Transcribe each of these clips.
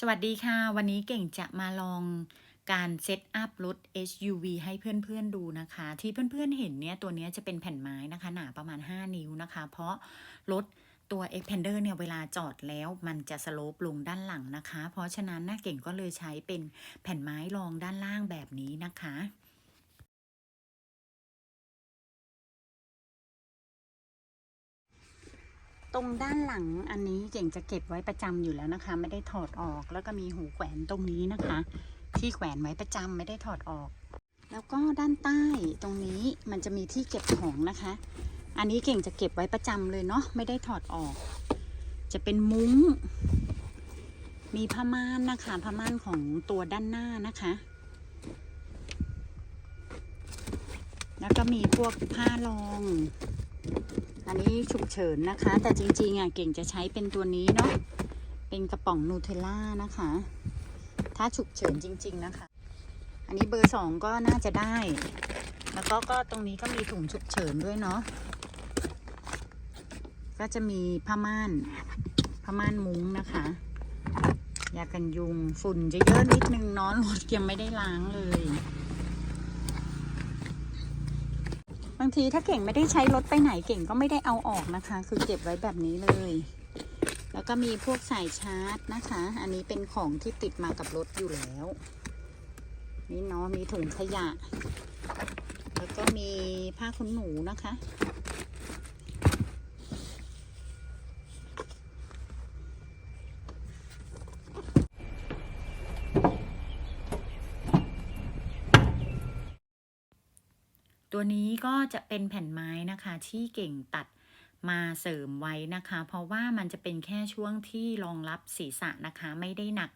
สวัสดีค่ะ วันนี้เก่งจะมาลองการเซตอัพรถ SUV ให้เพื่อนๆดูนะคะ ที่เพื่อนๆเห็นเนี่ยตัวเนี้ยจะเป็นแผ่นไม้นะคะ หนาประมาณ 5 นิ้วนะคะ เพราะรถตัว Expander เนี่ยเวลาจอดแล้วมันจะสโลปลงด้านหลังนะคะ เพราะฉะนั้นนะเก่งก็เลยใช้เป็นแผ่นไม้รองด้านล่างแบบนี้นะคะ ตรงด้านหลังอันนี้เก่งจะเก็บไว้ประจำอยู่แล้วนะคะ ไม่ได้ถอดออกแล้วก็มีหูแขวนตรงนี้นะคะ ที่แขวนไว้ประจำไม่ได้ถอดออก แล้วก็ด้านใต้ตรงนี้มันจะมีที่เก็บของนะคะ อันนี้เก่งจะเก็บไว้ประจำเลยเนาะไม่ได้ถอดออก จะเป็นมุ้ง มีผ้าม่านนะคะผ้าม่านของตัวด้านหน้านะคะ แล้วก็มีพวกผ้ารอง อันนี้ฉุกเฉินนะคะ แต่จริงๆอะเก่งจะใช้เป็นตัวนี้เนาะเป็นกระป๋องนูเทลล่านะคะ ถ้าฉุกเฉินจริง ๆนะคะ อันนี้เบอร์สองก็น่าจะได้ แล้วก็ก็ตรงนี้ก็มีถุงฉุกเฉินด้วยเนาะก็จะมีผ้าม่านผ้าม่านมุ้งนะคะยากันยุงฝุ่นจะเยอะนิดนึงนาะรถยังไม่ได้ล้างเลย บางทีถ้าเก่งไม่ได้ใช้รถไปไหนเก่งก็ไม่ได้เอาออกนะคะ คือเก็บไว้แบบนี้เลย แล้วก็มีพวกสายชาร์จนะคะ อันนี้เป็นของที่ติดมากับรถอยู่แล้ว นี่เนาะมีถุงขยะ แล้วก็มีผ้าขนหนูนะคะ ตัวนี้ก็จะเป็นแผ่นไม้นะคะที่เก่งตัดมาเสริมไว้นะคะ เพราะว่ามันจะเป็นแค่ช่วงที่รองรับศีรษะนะคะ ไม่ได้หนัก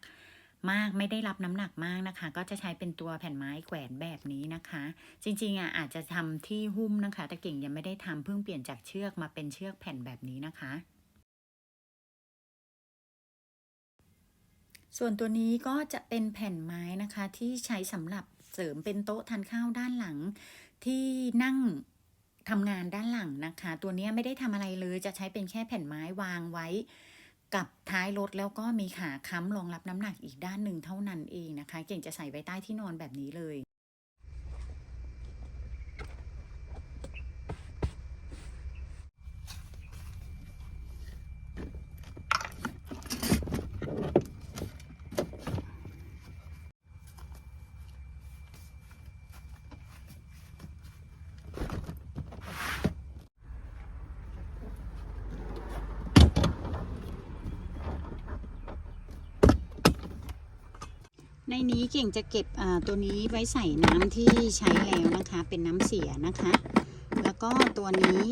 มากไม่ได้รับน้ำหนักมากนะคะ ก็จะใช้เป็นตัวแผ่นไม้แขวนแบบนี้นะคะ จริงๆอะอาจจะทำที่หุ้มนะคะ แต่เก่งยังไม่ได้ทำเพิ่งเปลี่ยนจากเชือกมาเป็นเชือกแผ่นแบบนี้นะคะ ส่วนตัวนี้ก็จะเป็นแผ่นไม้นะคะที่ใช้สำหรับเสริมเป็นโต๊ะทานข้าวด้านหลัง ที่นั่งทำงานด้านหลังนะคะ ตัวนี้ไม่ได้ทำอะไรเลยจะใช้เป็นแค่แผ่นไม้วางไว้ กับท้ายรถแล้วก็มีขาค้ำรองรับน้ำหนักอีกด้านหนึ่งเท่านั้นเองนะคะ เก่งจะใส่ไว้ใต้ที่นอนแบบนี้เลย ในนี้เก่งจะเก็บตัวนี้ไว้ใส่น้ำที่ใช้แล้วนะคะ เป็นน้ำเสียนะคะ แล้วก็ตัวนี้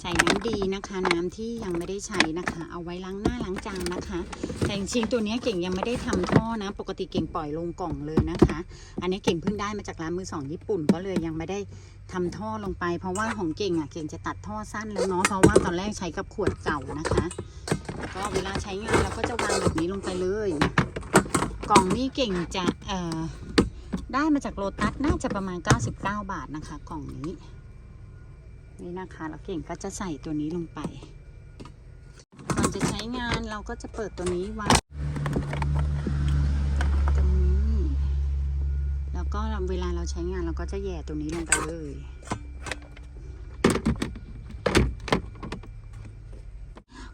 ใส่น้ำดีนะคะ น้ำที่ยังไม่ได้ใช้นะคะ เอาไว้ล้างหน้าล้างจานนะคะ แต่จริงๆตัวนี้เก่งยังไม่ได้ทำท่อนะ ปกติเก่งปล่อยลงกล่องเลยนะคะ อันนี้เก่งเพิ่งได้มาจากร้านมือสองญี่ปุ่นก็เลยยังไม่ได้ทำท่อลงไป เพราะว่าของเก่งอะเก่งจะตัดท่อสั้นแล้วเนาะเพราะว่าตอนแรกใช้กับขวดเก่านะคะ ก็เวลาใช้งานเราก็จะวางแบบนี้ลงไปเลย กล่องนี้เก่งจะเอ่อได้มาจากโลตัสน่าจะประมาณ 99 บาทนะคะ กล่องนี้ นี่นะคะแล้วเก่งก็จะใส่ตัวนี้ลงไปก่อนจะใช้งานเราก็จะเปิดตัวนี้ไวางตรงนี้แล้วก็เวลาเราใช้งานเราก็จะแย่ตัวนี้ลงไปเลย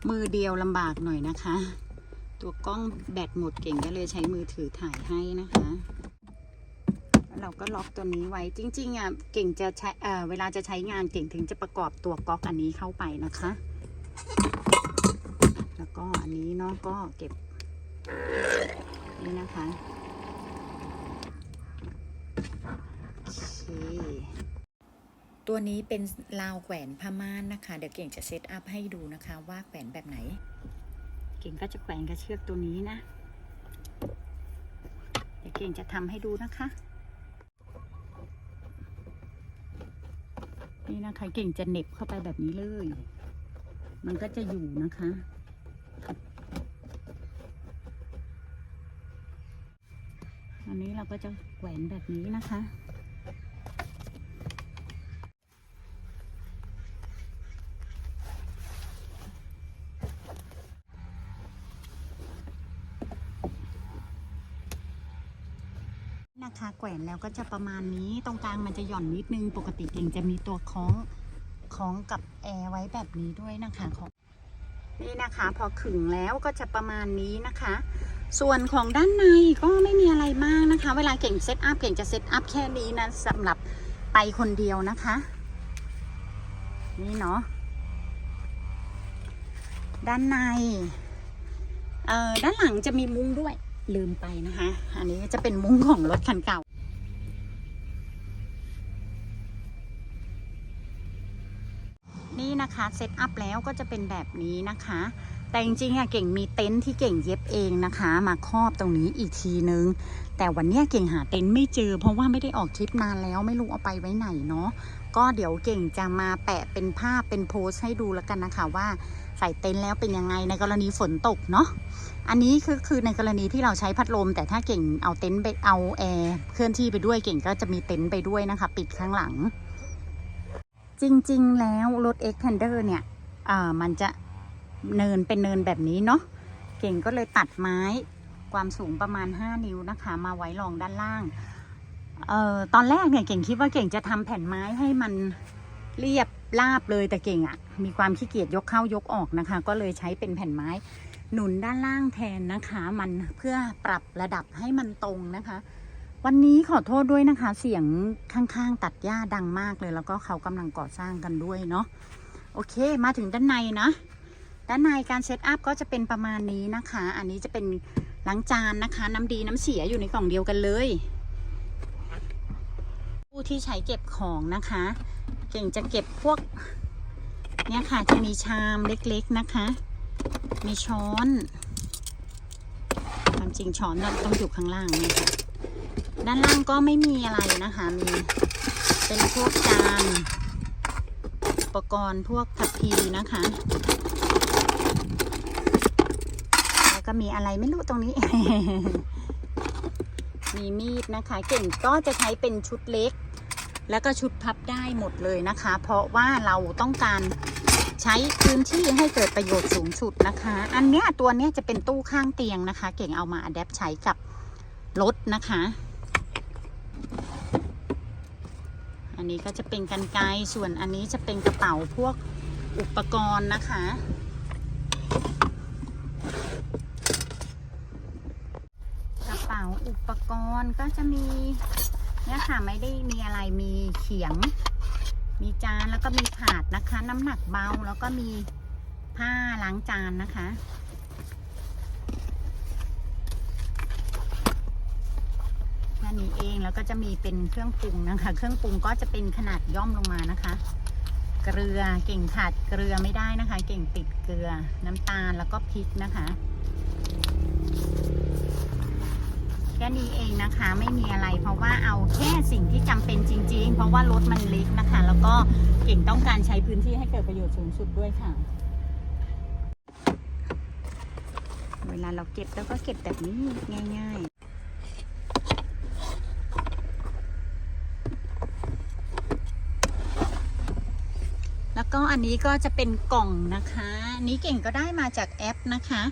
มือเดียวลำบากหน่อยนะคะ ตัวกล้องแบตหมดเก่งก็เลยใช้มือถือถ่ายให้นะคะเราก็ล็อกตัวนี้ไว้จริงๆอะเก่งจะใช้เออเวลาจะใช้งานเก่งถึงจะประกอบตัวก๊อกอันนี้เข้าไปนะคะ แล้วก็อันนี้เนาะก็เก็บนี่นะคะโอเคตัวนี้เป็นราวแขวนผ้าม่านนะคะ เดี๋ยวเก่งจะเซตอัพให้ดูนะคะว่าแขวนแบบไหน ก่งก็จะแขวนกับเชือกตัวนี้นะ เดี๋ยวเก่งจะทำให้ดูนะคะ นี่นะคะเก่งจะเน็บเข้าไปแบบนี้เลย มันก็จะอยู่นะคะอันนี้เราก็จะแขวนแบบนี้นะคะ แขวนแล้วก็จะประมาณนี้ตรงกลางมันจะหย่อนนิดนึงปกติเก่งจะมีตัวคล้องคล้องกับแอร์ไว้แบบนี้ด้วยนะคะของนี่นะคะพอขึงแล้วก็จะประมาณนี้นะคะ ส่วนของด้านในก็ไม่มีอะไรมากนะคะ เวลาเก่งเซตอัพเก่งจะเซตอัพแค่นี้นะสำหรับไปคนเดียวนะคะ นี่เนาะด้านในเอ่อด้านหลังจะมีมุ้งด้วย ลืมไปนะคะ อันนี้จะเป็นมุ้งของรถคันเก่า นี่นะคะเซตอัพแล้วก็จะเป็นแบบนี้นะคะ แต่จริงๆอะเก่งมีเต็นท์ที่เก่งเย็บเองนะคะ มาครอบตรงนี้อีกทีนึง แต่วันนี้เก่งหาเต็นท์ไม่เจอ เพราะว่าไม่ได้ออกทริปนานแล้วไม่รู้เอาไปไว้ไหนเนาะก็เดี๋ยวเก่งจะมาแปะเป็นภาพเป็นโพสต์ให้ดูแล้วกันนะคะว่าใส่เต็นท์แล้วเป็นยังไงในกรณีฝนตกเนาะ อันนี้คือคือในกรณีที่เราใช้พัดลม แต่ถ้าเก่งเอาเต็นท์ไปเอาแอร์เคลื่อนที่ไปด้วยเก่งก็จะมีเต็นท์ไปด้วยนะคะ ปิดข้างหลัง จริงๆ แล้วรถ Xpander เนี่ยอ่ามันจะเนินเป็นเนินแบบนี้เนาะเก่งก็เลยตัดไม้ความสูงประมาณ 5 นิ้วนะคะ มาไว้รองด้านล่างเอ่อตอนแรกเนี่ยเก่งคิดว่าเก่งจะทำแผ่นไม้ให้มันเรียบราบเลยแต่เก่งอะ่ะ มีความขี้เกียจยกเข้ายกออกนะคะ ก็เลยใช้เป็นแผ่นไม้ หนุนด้านล่างแทนนะคะ มันเพื่อปรับระดับให้มันตรงนะคะ วันนี้ขอโทษด้วยนะคะ เสียงข้างๆ ตัดหญ้าดังมากเลย แล้วก็เขากำลังก่อสร้างกันด้วยเนาะโอเค มาถึงด้านในนะ ด้านในการเซตอัพก็จะเป็นประมาณนี้นะคะ อันนี้จะเป็นล้างจานนะคะ น้ำดีน้ำเสียอยู่ในกล่องเดียวกันเลย ผู้ที่ใช้เก็บของนะคะ เก่งจะเก็บพวกเนี่ยค่ะจะมีชามเล็กๆนะคะ มีช้อนความจริงช้อนต้องอยู่ข้างล่างนี่ค่ะด้านล่างก็ไม่มีอะไรนะคะ มีเป็นพวกจานอุปกรณ์พวกทัพพีนะคะ แล้วก็มีอะไรไม่รู้ตรงนี้ มีมีดนะคะ เก่งก็จะใช้เป็นชุดเล็ก แล้วก็ชุดพับได้หมดเลยนะคะ เพราะว่าเราต้องการ ใช้พื้นที่ให้เกิดประโยชน์สูงสุดนะคะ อันเนี้ยตัวเนี้ยจะเป็นตู้ข้างเตียงนะคะ เก่งเอามาอัดแอปใช้กับรถนะคะ อันนี้ก็จะเป็นกันไกส่วนอันนี้จะเป็นกระเป๋าพวกอุปกรณ์นะคะ กระเป๋าอุปกรณ์ก็จะมีเนี่ยค่ะไม่ได้มีอะไรมีเขียง มีจานแล้วก็มีถาดนะคะ น้ำหนักเบาแล้วก็มีผ้าล้างจานนะคะ แค่นี้เองแล้วก็จะมีเป็นเครื่องปรุงนะคะ เครื่องปรุงก็จะเป็นขนาดย่อมลงมานะคะ เกลือเก่งขาดเกลือไม่ได้นะคะ เก่งติดเกลือน้ำตาลแล้วก็พริกนะคะ แค่นี้เองนะคะ ไม่มีอะไรเพราะว่าเอาแค่สิ่งที่จำเป็นจริง ๆ เพราะว่ารถมันเล็กนะคะ แล้วก็เก่งต้องการใช้พื้นที่ให้เกิดประโยชน์สูงสุดด้วยค่ะ เวลาเราเก็บแล้วก็เก็บแบบนี้ง่ายๆแล้วก็อันนี้ก็จะเป็นกล่องนะคะนนี้เก่งก็ได้มาจากแอปนะคะ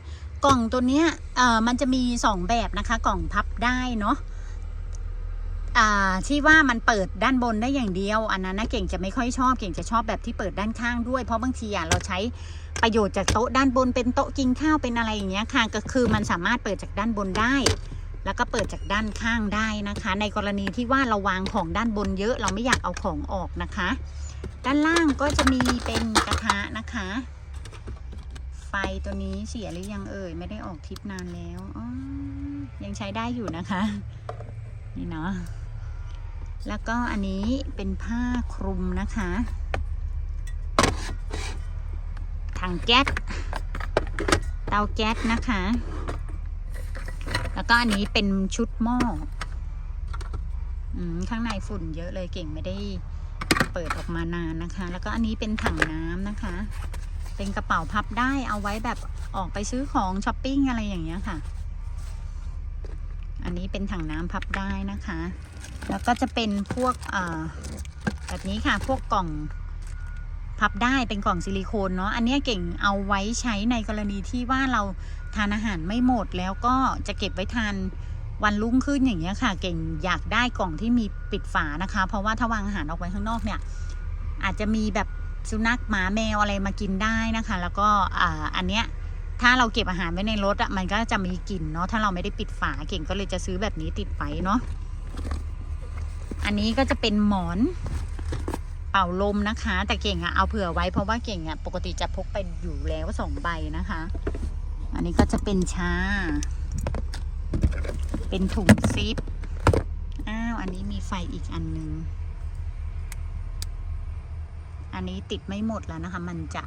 กล่องตัวเนี้ยเอ่อมันจะมีสองแบบนะคะ กล่องพับได้เนาะอ่าที่ว่ามันเปิดด้านบนได้อย่างเดียว อันนั้นนะเก่งจะไม่ค่อยชอบเก่งจะชอบแบบที่เปิดด้านข้างด้วย เพราะบางทีอะเราใช้ประโยชน์จากโต๊ะด้านบนเป็นโต๊ะกินข้าวเป็นอะไรอย่างเงี้ยค่ะก็คือมันสามารถเปิดจากด้านบนได้ แล้วก็เปิดจากด้านข้างได้นะคะ ในกรณีที่ว่าเราวางของด้านบนเยอะเราไม่อยากเอาของออกนะคะ ด้านล่างก็จะมีเป็นกระทะนะคะ ไฟตัวนี้เสียหรือยังเอ่ยไม่ได้ออกทริปนานแล้วยังใช้ได้อยู่นะคะ นี่เนาะแล้วก็อันนี้เป็นผ้าคลุมนะคะถังแก๊สเตาแก๊สนะคะ แล้วก็อันนี้เป็นชุดหม้ออืมข้างในฝุ่นเยอะเลยเก่งไม่ได้เปิดออกมานานนะคะ แล้วก็อันนี้เป็นถังน้ำนะคะ เป็นกระเป๋าพับได้เอาไว้แบบออกไปซื้อของช้อปปิ้งอะไรอย่างเงี้ยค่ะ อันนี้เป็นถังน้ำพับได้นะคะ แล้วก็จะเป็นพวกแบบนี้ค่ะพวกกล่องพับได้เป็นกล่องซิลิโคนเนาะอันนี้เก่งเอาไว้ใช้ในกรณีที่ว่าเราทานอาหารไม่หมดแล้วก็จะเก็บไว้ทานวันรุ่งขึ้นอย่างเงี้ยค่ะ เก่งอยากได้กล่องที่มีปิดฝานะคะ เพราะว่าถ้าวางอาหารออกไปข้างนอกเนี่ย อาจจะมีแบบ สุนัขหมาแมวอะไรมากินได้นะคะ แล้วก็อันเนี้ยถ้าเราเก็บอาหารไว้ในรถอะมันก็จะมีกลิ่นเนาะถ้าเราไม่ได้ปิดฝาเก่งก็เลยจะซื้อแบบนี้ติดไว้เนาะอันนี้ก็จะเป็นหมอนเป่าลมนะคะ แต่เก่งอะเอาเผื่อไว้เพราะว่าเก่งอะปกติจะพกไปอยู่แล้วสองใบนะคะ อันนี้ก็จะเป็นชา เป็นถุงซิปอ้าวอันนี้มีไฟอีกอันหนึง อันนี้ติดไม่หมดแล้วนะคะ มันจะ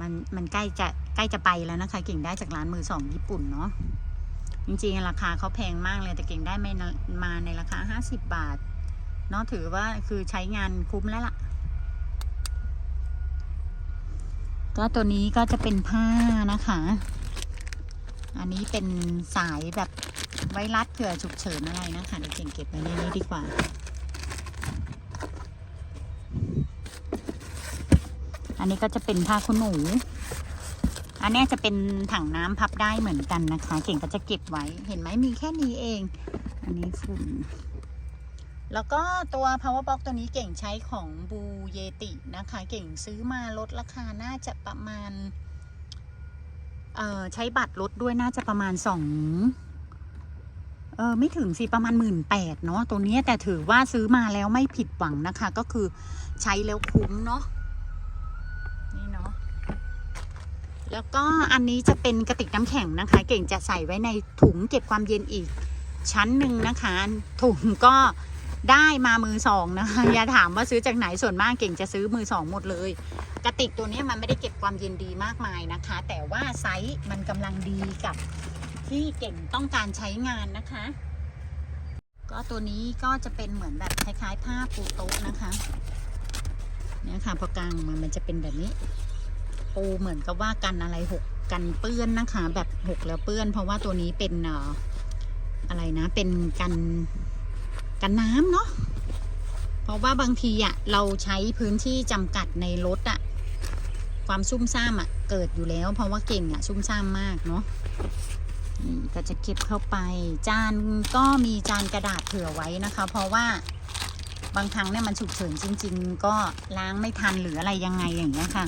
มันมันใกล้จะใกล้จะไปแล้วนะคะ เก่งได้จากร้านมือสองญี่ปุ่นเนาะจริงๆ ราคาเขาแพงมากเลยแต่เก่งได้ไม่มาในราคาห้าสิบบาทเนาะถือว่าคือใช้งานคุ้มแล้วล่ะ ก็ตัวนี้ก็จะเป็นผ้านะคะ อันนี้เป็นสายแบบไว้รัดเผื่อฉุกเฉินอะไรนะคะเดี๋ยวเก่งเก็บไว้ในนี้ดีกว่า อันนี้ก็จะเป็นผ้าขนหนู อันนี้จะเป็นถังน้ำพับได้เหมือนกันนะคะ เก่งก็จะเก็บไว้ เห็นไหมมีแค่นี้เอง อันนี้ฝุ่น แล้วก็ตัว power box ตัวนี้เก่งใช้ของบูเยตินะคะ เก่งซื้อมาลดราคาน่าจะประมาณ เอ่อใช้บัตรลดด้วยน่าจะประมาณสองเออไม่ถึงสิประมาณหมื่นแปดเนาะตัวนี้แต่ถือว่าซื้อมาแล้วไม่ผิดหวังนะคะ ก็คือใช้แล้วคุ้มเนาะนี่เนาะ แล้วก็อันนี้จะเป็นกระติกน้ำแข็งนะคะ เก่งจะใส่ไว้ในถุงเก็บความเย็นอีกชั้นหนึ่งนะคะ ถุงก็ได้มามือสองนะคะ อย่าถามว่าซื้อจากไหนส่วนมากเก่งจะซื้อมือสองหมดเลย กระติกตัวนี้มันไม่ได้เก็บความเย็นดีมากมายนะคะ แต่ว่าไซส์มันกำลังดีกับที่เก่งต้องการใช้งานนะคะ ก็ตัวนี้ก็จะเป็นเหมือนแบบคล้ายๆ ผ้าปูโต๊ะนะคะเนี่ยค่ะพอกลางมามันจะเป็นแบบนี้ ปูเหมือนกับว่ากันอะไรหกกันเปื้อนนะคะ แบบหกแล้วเปื้อน เพราะว่าตัวนี้เป็นเอ่ออะไรนะ เป็นกันกันน้ำเนาะเพราะว่าบางทีอะเราใช้พื้นที่จำกัดในรถอะความซุ่มซ่ามอะเกิดอยู่แล้ว เพราะว่าเก่งอะซุ่มซ่ามมากเนาะนี่ก็จะเก็บเข้าไป จานก็มีจานกระดาษเผื่อไว้นะคะ เพราะว่าบางครั้งเนี่ยมันฉุกเฉินจริง ๆ ก็ล้างไม่ทันหรืออะไรยังไงอย่างเงี้ยค่ะ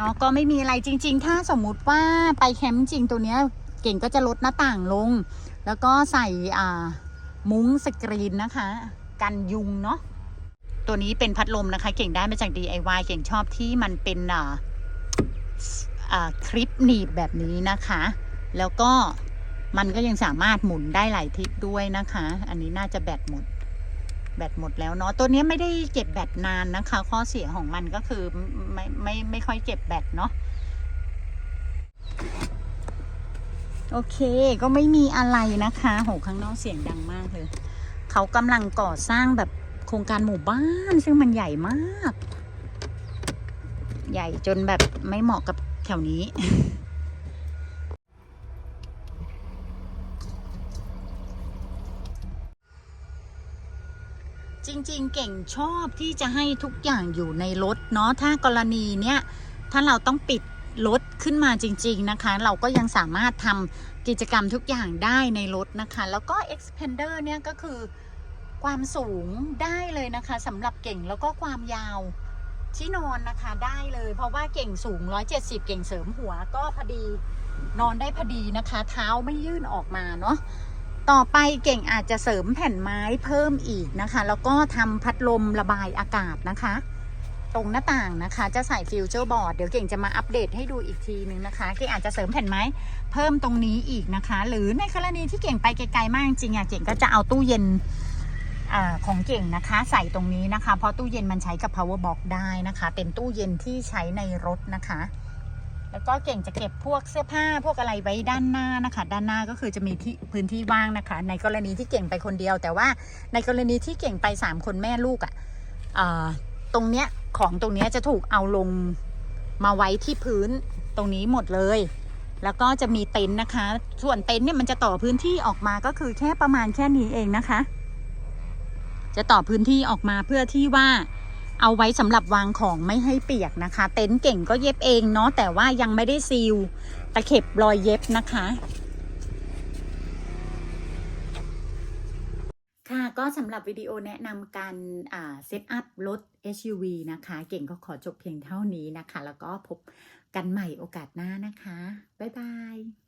เนาะก็ไม่มีอะไรจริง ๆ ถ้าสมมุติว่าไปแคมป์จริงตัวเนี้ยเก่งก็จะลดหน้าต่างลง แล้วก็ใส่อ่ามุ้งสกรีนนะคะ กันยุงเนาะตัวนี้เป็นพัดลมนะคะ เก่งได้มาจาก DIY เก่งชอบที่มันเป็นอ่าอ่าคลิปหนีบแบบนี้นะคะ แล้วก็มันก็ยังสามารถหมุนได้หลายทิศด้วยนะคะ อันนี้น่าจะแบตหมด แบตหมดแล้วเนาะตัวนี้ไม่ได้เก็บแบตนานนะคะ ข้อเสียของมันก็คือไม่ไม่ไม่ค่อยเก็บแบตเนาะโอเค ก็ไม่มีอะไรนะคะโหข้างนอกเสียงดังมากเลยเขากำลังก่อสร้างแบบโครงการหมู่บ้าน ซึ่งมันใหญ่มาก ใหญ่จนแบบไม่เหมาะกับแถวนี้ ริงๆ เก่งชอบที่จะให้ทุกอย่างอยู่ในรถเนาะถ้ากรณีเนี้ยถ้าเราต้องปิดรถขึ้นมาจริง ๆนะคะ เราก็ยังสามารถทำกิจกรรมทุกอย่างได้ในรถนะคะ แล้วก็ expander เนี่ยก็คือความสูงได้เลยนะคะสำหรับเก่งแล้วก็ความยาวที่นอนนะคะได้เลยเพราะว่าเก่งสูง 170 เก่งเสริมหัวก็พอดีนอนได้พอดีนะคะ เท้าไม่ยื่นออกมาเนาะ ต่อไปเก่งอาจจะเสริมแผ่นไม้เพิ่มอีกนะคะ แล้วก็ทำพัดลมระบายอากาศนะคะ ตรงหน้าต่างนะคะจะใส่ฟิวเจอร์บอร์ดเดี๋ยวเก่งจะมาอัปเดตให้ดูอีกทีนึงนะคะ เก่งอาจจะเสริมแผ่นไม้เพิ่มตรงนี้อีกนะคะ หรือในกรณีที่เก่งไปไกลๆมากจริงอะเก่งก็จะเอาตู้เย็นอาของเก่งนะคะ ใส่ตรงนี้นะคะ เพราะตู้เย็นมันใช้กับ power box ได้นะคะ เป็นตู้เย็นที่ใช้ในรถนะคะ แล้วก็เก่งจะเก็บพวกเสื้อผ้าพวกอะไรไว้ด้านหน้านะคะ ด้านหน้าก็คือจะมีที่พื้นที่ว่างนะคะ ในกรณีที่เก่งไปคนเดียว แต่ว่าในกรณีที่เก่งไปสามคนแม่ลูกอะ่ะตรงเนี้ยของตรงเนี้ยจะถูกเอาลงมาไว้ที่พื้นตรงนี้หมดเลย แล้วก็จะมีเต็นท์นะคะ ส่วนเต็นท์เนี่ยมันจะต่อพื้นที่ออกมาก็คือแค่ประมาณแค่นี้เองนะคะ จะต่อพื้นที่ออกมาเพื่อที่ว่า เอาไว้สำหรับวางของไม่ให้เปียกนะคะ เต็นท์เก่งก็เย็บเองเนาะแต่ว่ายังไม่ได้ซีลตะเข็บรอยเย็บนะคะค่ะก็สำหรับวิดีโอแนะนำการเซตอัพรถ SUV นะคะ เก่งก็ขอจบเพียงเท่านี้นะคะ แล้วก็พบกันใหม่โอกาสหน้านะคะ บ๊ายบาย